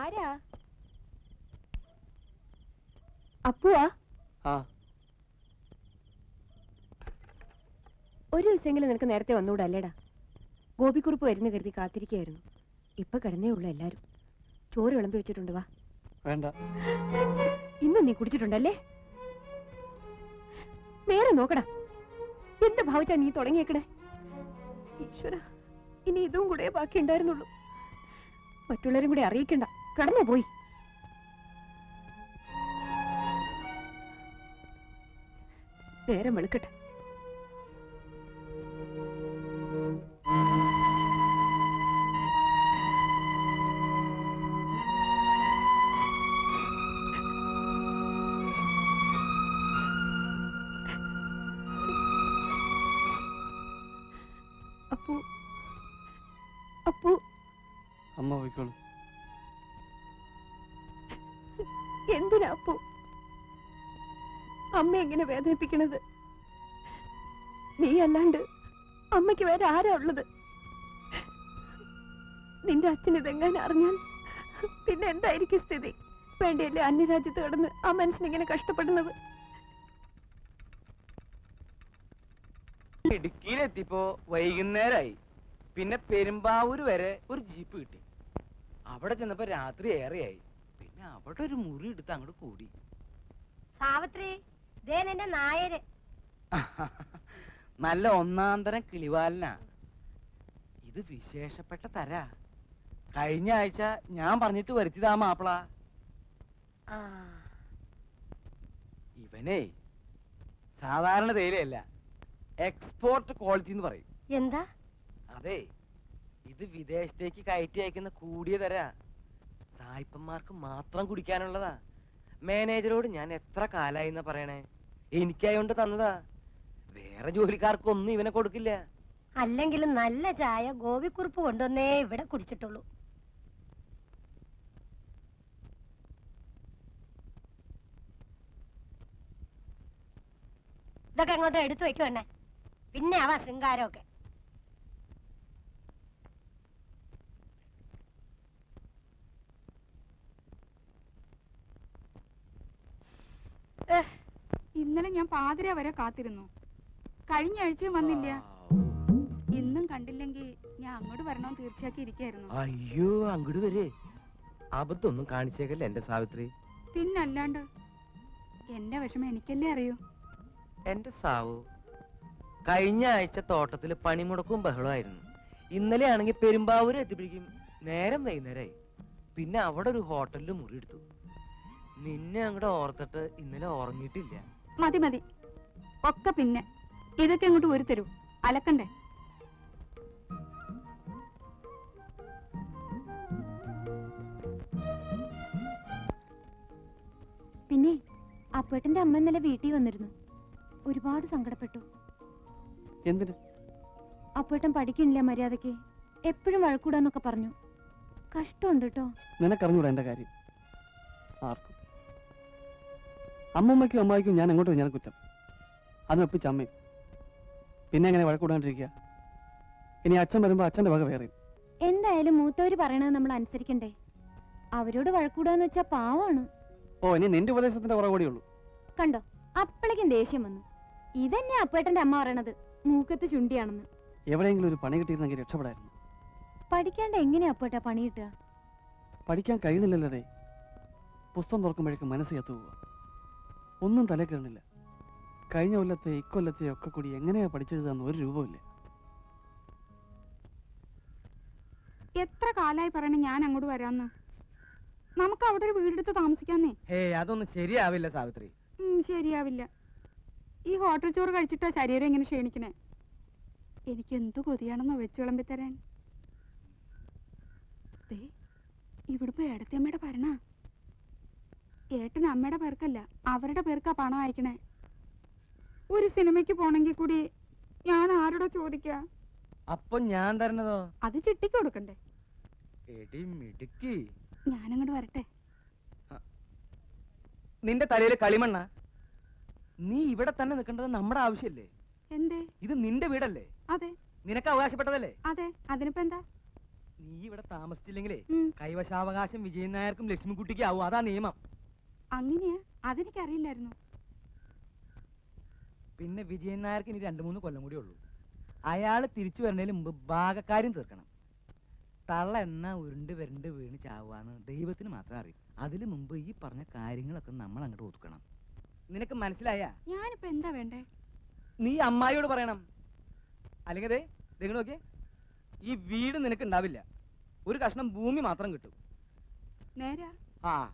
ആരാ? അപ്പുവാ? ഒരു ദിവസമെങ്കിലും നിനക്ക് നേരത്തെ വന്നുകൂടല്ലേടാ ഗോപിക്കുറിപ്പ് ഗോപിക്കുറുപ്പ് വരുന്ന കരുതി കാത്തിരിക്കുകയായിരുന്നു. ഇപ്പൊ കിടന്നേ ഉള്ളൂ എല്ലാരും. ചോറ് വിളമ്പി വെച്ചിട്ടുണ്ട് വാ. വേണ്ട. ഇന്നും നീ കുടിച്ചിട്ടുണ്ടല്ലേ? നേരെ നോക്കടാ. എന്ത് ഭാവിച്ചാ നീ തുടങ്ങിയേക്കണേ? ഈശ്വര ഇനി ഇതും കൂടെ ബാക്കി ഉണ്ടായിരുന്നുള്ളൂ മറ്റുള്ളവരും കൂടെ അറിയിക്കണ്ട. കടന്നു പോയി നേരം വെളുക്കട്ടെ. അപ്പു അപ്പു. അമ്മ പോയിക്കോളൂ. എന്തിനാ അപ്പു? അമ്മ എങ്ങനെ വേദനിപ്പിക്കണത്? നീ അല്ലാണ്ട് അമ്മയ്ക്ക് വേറെ ആരാ ഉള്ളത്? നിന്റെ അച്ഛൻ ഇതെങ്ങനെ അറിഞ്ഞാൽ പിന്നെ എന്തായിരിക്കും സ്ഥിതി? വേണ്ടിയല്ലേ അന്യരാജ്യത്ത് കടന്ന് ആ മനുഷ്യൻ ഇങ്ങനെ കഷ്ടപ്പെടുന്നത്? ഇടുക്കിയിലെത്തിയപ്പോ വൈകുന്നേരമായി പിന്നെ പെരുമ്പാവൂര് വരെ ഒരു ജീപ്പ് കിട്ടി. അവിടെ ചെന്നപ്പോ രാത്രി ഏറെയായി. പിന്നെ അവിടെ ഒരു മുറി എടുത്ത് അങ്ങോട്ട് കൂടി. സാവിത്രി നായര്. നല്ല ഒന്നാം തരം കിളിവാലനാ. ഇത് വിശേഷപ്പെട്ട തരാ. കഴിഞ്ഞ ആഴ്ച ഞാൻ പറഞ്ഞിട്ട് വരുത്തിയതാ മാപ്പിള. ഇവനേ സാധാരണ തേയിലയല്ല എക്സ്പോർട്ട് ക്വാളിറ്റി എന്ന് പറയും. എന്താ? അതെ ഇത് വിദേശത്തേക്ക് കയറ്റി അയക്കുന്ന കൂടിയ തരാ. സായിപ്പന്മാർക്ക് മാത്രം കുടിക്കാനുള്ളതാ. മാനേജരോട് ഞാൻ എത്ര കാലായി എന്നാ പറയണേ? എനിക്കായോണ്ട് തന്നതാ. വേറെ ജോലിക്കാർക്കൊന്നും ഇവനെ കൊടുക്കില്ല. അല്ലെങ്കിലും നല്ല ചായ ഗോപിക്കുറിപ്പ് കൊണ്ടുവന്നേ ഇവിടെ കുടിച്ചിട്ടുള്ളൂ. ഇതൊക്കെ അങ്ങോട്ട് എടുത്തു വെക്കുവന്നെ പിന്നെ ആവാ ശൃംഗാരമൊക്കെ. ഇന്നലെ ഞാൻ പാതിര വരെ കാത്തിരുന്നു. കഴിഞ്ഞ ആഴ്ചയും വന്നില്ല. ഇന്നും കണ്ടില്ലെങ്കിൽ ഞാൻ അങ്ങോട്ട് വരണോ തീർച്ചയാക്കി ഇരിക്കായിരുന്നു. അയ്യോ അങ്ങോട്ട് വരെ. അബദ്ധമൊന്നും കാണിച്ചേക്കല്ലേ എന്റെ സാവിത്രി? പിന്നല്ലാണ്ട് എന്റെ വിഷമം എനിക്കല്ലേ അറിയൂ? എന്റെ സാവു കഴിഞ്ഞ ആഴ്ച തോട്ടത്തിൽ പണിമുടക്കും ബഹളമായിരുന്നു. ഇന്നലെ ആണെങ്കിൽ പെരുമ്പാവൂര് എത്തിപ്പിടിക്കും. നേരം വൈകുന്നേരമായി പിന്നെ അവിടെ ഒരു ഹോട്ടലിൽ മുറി എടുത്തു. നിന്നെ അങ്ങോട്ട് ഓർത്തിട്ട് ഇന്നലെ ഉറങ്ങിയിട്ടില്ല. മതി മതി. ഒക്കെ പിന്നെ. ഇതൊക്കെ അങ്ങോട്ട് ഒരു തരൂ. അലക്കണ്ടേ? പിന്നെ അപ്പേട്ടന്റെ അമ്മ ഇന്നലെ വീട്ടിൽ വന്നിരുന്നു. ഒരുപാട് സങ്കടപ്പെട്ടു. എന്തിന്? അപ്പേട്ടൻ പഠിക്കണില്ല മര്യാദയ്ക്ക് എപ്പോഴും വഴക്കൂടാന്നൊക്കെ പറഞ്ഞു. കഷ്ടമുണ്ട് കേട്ടോ നിനക്കറിഞ്ഞൂടാ എന്റെ കാര്യം? ആർക്കും. അമ്മമ്മയ്ക്കും അമ്മായിക്കും ഞാൻ എങ്ങോട്ട് ഞാൻ കുറ്റം. ഒപ്പിച്ച അമ്മയും. പിന്നെ എങ്ങനെ വഴക്കൂടാണ്ടിരിക്കുക ഇനി അച്ഛൻ വരുമ്പോ അച്ഛന്റെ വക വേറെ എന്തായാലും മൂത്തവര് പറയണത് നമ്മൾ അനുസരിക്കണ്ടേ? അവരോട് വഴക്കൂടാന്ന് വെച്ചാ പാവാണ്. ഓ ഇനി നിന്റെ ഉപദേശത്തിന്റെ കുറവ് കണ്ടോ? അപ്പളേക്കും ദേഷ്യം വന്നു. ഇതന്നെ അപ്പേട്ടന്റെ അമ്മ പറയണത്. മൂക്കത്ത് ചുണ്ടിയാണെന്ന്. എവിടെയെങ്കിലും ഒരു പണി കിട്ടിയിരുന്നെങ്കിൽ രക്ഷപ്പെടായിരുന്നു. പഠിക്കാണ്ട് എങ്ങനെയാ അപ്പേട്ടാ പണി കിട്ടുക? പഠിക്കാൻ കഴിയുന്നില്ലല്ലേ പുസ്തകം തുറക്കുമ്പോഴേക്കും മനസ്സ് എത്തുക ഒന്നും തലേ കയറണില്ല കഴിഞ്ഞ കൊല്ലത്തെ ഇക്കൊല്ലത്തെ ഒക്കെ കൂടി എങ്ങനെയാ പഠിച്ചെഴുതാന്ന് ഒരു രൂപമില്ല എത്ര കാലായി പറയണ ഞാൻ അങ്ങോട്ട് വരാന്ന്? നമുക്ക് അവിടെ ഒരു വീടെടുത്ത് താമസിക്കാന്നേ. ഹേ അതൊന്നും ശരിയാവില്ല സാവിത്രി. ഉം, ശരിയാവില്ല. ഈ ഹോട്ടൽ ചോറ് കഴിച്ചിട്ടാ ശരീരം ഇങ്ങനെ ക്ഷീണിക്കണേ. എനിക്ക് എന്ത് കൊതിയാണെന്നോ വെച്ച് വിളമ്പി തരാൻ ദേ, ഇവിടിപ്പോ ഏടത്തിയമ്മയുടെ ഭരണ. ഏട്ടൻ അമ്മയുടെ പേർക്കല്ല അവരുടെ പേർക്കാ പണം അയക്കണേ. ഒരു സിനിമയ്ക്ക് പോണെങ്കിൽ കൂടി ഞാൻ ആരോട് ചോദിക്ക? അപ്പൊ ഞാൻ തരണതോ? അത് ചിട്ടിക്ക് കൊടുക്കണ്ടേ. എടി മിടുക്കി. ഞാനങ്ങോട്ട് വരട്ടെ. നിന്റെ തലയിൽ കളിമണ്ണ? നീ ഇവിടെ തന്നെ നിൽക്കേണ്ടത് നമ്മുടെ ആവശ്യമല്ലേ എന്തേ? ഇത് നിന്റെ വീടല്ലേ? അതെ. നിനക്ക് അവകാശപ്പെട്ടതല്ലേ? അതെ. അതിനിപ്പോ എന്താ? നീ ഇവിടെ താമസിച്ചില്ലെങ്കിലേ കൈവശാവകാശം വിജയൻ നായർക്കും ലക്ഷ്മിക്കുട്ടിക്കും ആവും. അതാ നിയമം. അങ്ങനെയാ അതെനിക്കറിയില്ലായിരുന്നു. പിന്നെ വിജയൻ നായർക്ക് ഇനി രണ്ടു മൂന്ന് കൊല്ലം കൂടി ഉള്ളൂ. അയാൾ തിരിച്ചു വരുന്നതിന് മുമ്പ് ഭാഗക്കാര്യം തീർക്കണം. തള്ള എന്ന ഉരുണ്ട് വരണ്ട് വീണ് ചാവാന്ന് ദൈവത്തിന് മാത്രം അറിയും. അതിനു മുമ്പ് ഈ പറഞ്ഞ കാര്യങ്ങളൊക്കെ നമ്മൾ അങ്ങോട്ട് ഒതുക്കണം. നിനക്ക് മനസ്സിലായ? ഞാനിപ്പോ എന്താ വേണ്ടേ? നീ അമ്മായിയോട് പറയണം. അല്ലെങ്കിൽ നോക്കിയേ. ഈ വീട് നിനക്ക് ഉണ്ടാവില്ല. ഒരു കഷ്ണം ഭൂമി മാത്രം കിട്ടും. നേരാ? ആ.